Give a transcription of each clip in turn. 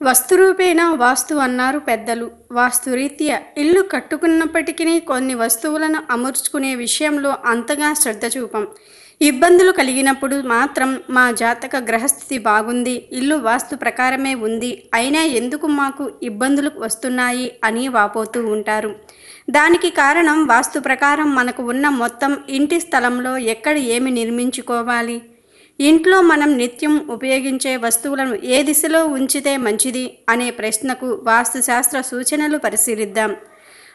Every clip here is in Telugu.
వస్తురూపేణ వాస్తు అన్నారు పెద్దలు. వాస్తురీత్యా ఇల్లు కట్టుకున్నప్పటికీ కొన్ని వస్తువులను అమర్చుకునే విషయంలో అంతగా శ్రద్ధ చూపం. ఇబ్బందులు కలిగినప్పుడు మాత్రం మా జాతక గ్రహస్థితి బాగుంది ఇల్లు వాస్తు ప్రకారమే ఉంది అయినా ఎందుకు మాకు ఇబ్బందులు వస్తున్నాయి అని వాపోతూ ఉంటారు. దానికి కారణం వాస్తు ప్రకారం మనకు ఉన్న మొత్తం ఇంటి స్థలంలో ఎక్కడ ఏమి నిర్మించుకోవాలి? ఇంట్లో మనం నిత్యం ఉపయోగించే వస్తువులను ఏ దిశలో ఉంచితే మంచిది అనే ప్రశ్నకు వాస్తుశాస్త్ర సూచనలు పరిశీలిద్దాం.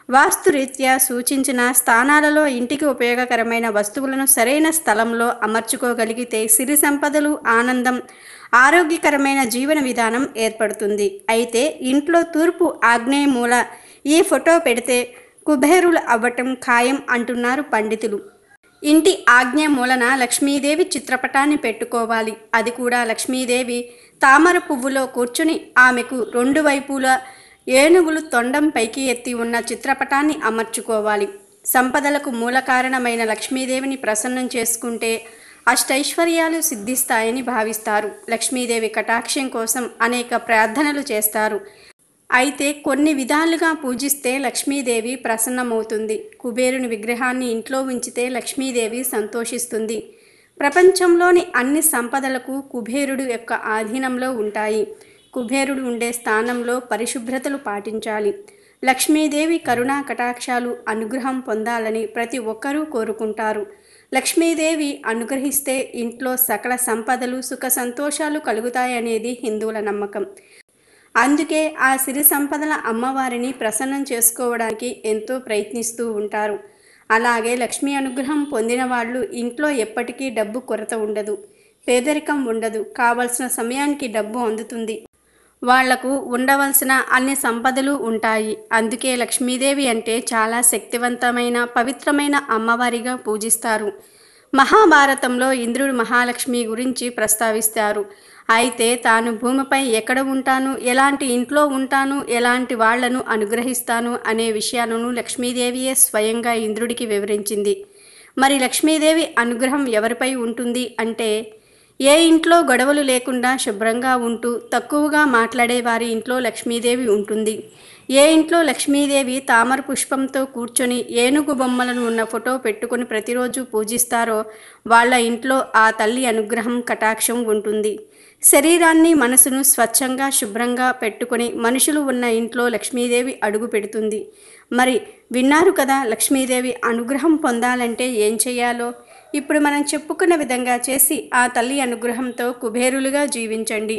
వాస్తురీత్యా సూచించిన స్థానాలలో ఇంటికి ఉపయోగకరమైన వస్తువులను సరైన స్థలంలో అమర్చుకోగలిగితే సిరి సంపదలు ఆనందం ఆరోగ్యకరమైన జీవన విధానం ఏర్పడుతుంది. అయితే ఇంట్లో తూర్పు ఆగ్నేయ మూల ఈ ఫోటో పెడితే కుబేరులు అవ్వటం ఖాయం అంటున్నారు పండితులు. ఇంటి ఆజ్ఞ మూలన లక్ష్మీదేవి చిత్రపటాన్ని పెట్టుకోవాలి. అది కూడా లక్ష్మీదేవి తామర పువ్వులో కూర్చుని ఆమెకు రెండు వైపులా ఏనుగులు తొండం పైకి ఎత్తి ఉన్న చిత్రపటాన్ని అమర్చుకోవాలి. సంపదలకు మూల కారణమైన లక్ష్మీదేవిని ప్రసన్నం చేసుకుంటే అష్టైశ్వర్యాలు సిద్ధిస్తాయని భావిస్తారు. లక్ష్మీదేవి కటాక్షం కోసం అనేక ప్రార్థనలు చేస్తారు. అయితే కొన్ని విధాలుగా పూజిస్తే లక్ష్మీదేవి ప్రసన్నమవుతుంది. కుబేరుని విగ్రహాన్ని ఇంట్లో ఉంచితే లక్ష్మీదేవి సంతోషిస్తుంది. ప్రపంచంలోని అన్ని సంపదలకు కుబేరుడు యొక్క ఆధీనంలో ఉంటాయి. కుబేరుడు ఉండే స్థానంలో పరిశుభ్రతలు పాటించాలి. లక్ష్మీదేవి కరుణా కటాక్షాలు అనుగ్రహం పొందాలని ప్రతి ఒక్కరూ కోరుకుంటారు. లక్ష్మీదేవి అనుగ్రహిస్తే ఇంట్లో సకల సంపదలు సుఖ సంతోషాలు కలుగుతాయనేది హిందువుల నమ్మకం. అందుకే ఆ సిరి సంపదల అమ్మవారిని ప్రసన్నం చేసుకోవడానికి ఎంతో ప్రయత్నిస్తూ ఉంటారు. అలాగే లక్ష్మీ అనుగ్రహం పొందిన వాళ్ళు ఇంట్లో ఎప్పటికీ డబ్బు కొరత ఉండదు పేదరికం ఉండదు కావలసిన సమయానికి డబ్బు అందుతుంది. వాళ్ళకు ఉండవలసిన అన్ని సంపదలు ఉంటాయి. అందుకే లక్ష్మీదేవి అంటే చాలా శక్తివంతమైన పవిత్రమైన అమ్మవారిగా పూజిస్తారు. మహాభారతంలో ఇంద్రుడు మహాలక్ష్మి గురించి ప్రస్తావిస్తారు. అయితే తాను భూమిపై ఎక్కడ ఉంటాను ఎలాంటి ఇంట్లో ఉంటాను ఎలాంటి వాళ్ళను అనుగ్రహిస్తాను అనే విషయాలను లక్ష్మీదేవియే స్వయంగా ఇంద్రుడికి వివరించింది. మరి లక్ష్మీదేవి అనుగ్రహం ఎవరిపై ఉంటుంది అంటే ఏ ఇంట్లో గొడవలు లేకుండా శుభ్రంగా ఉంటూ తక్కువగా మాట్లాడే వారి ఇంట్లో లక్ష్మీదేవి ఉంటుంది. ఏ ఇంట్లో లక్ష్మీదేవి తామర పుష్పంతో కూర్చొని ఏనుగు బొమ్మలను ఉన్న ఫోటో పెట్టుకుని ప్రతిరోజు పూజిస్తారో వాళ్ళ ఇంట్లో ఆ తల్లి అనుగ్రహం కటాక్షం ఉంటుంది. శరీరాన్ని మనసును స్వచ్ఛంగా శుభ్రంగా పెట్టుకొని మనుషులు ఉన్న ఇంట్లో లక్ష్మీదేవి అడుగు పెడుతుంది. మరి విన్నారు కదా లక్ష్మీదేవి అనుగ్రహం పొందాలంటే ఏం చేయాలో? ఇప్పుడు మనం చెప్పుకున్న విధంగా చేసి ఆ తల్లి అనుగ్రహంతో కుబేరులుగా జీవించండి.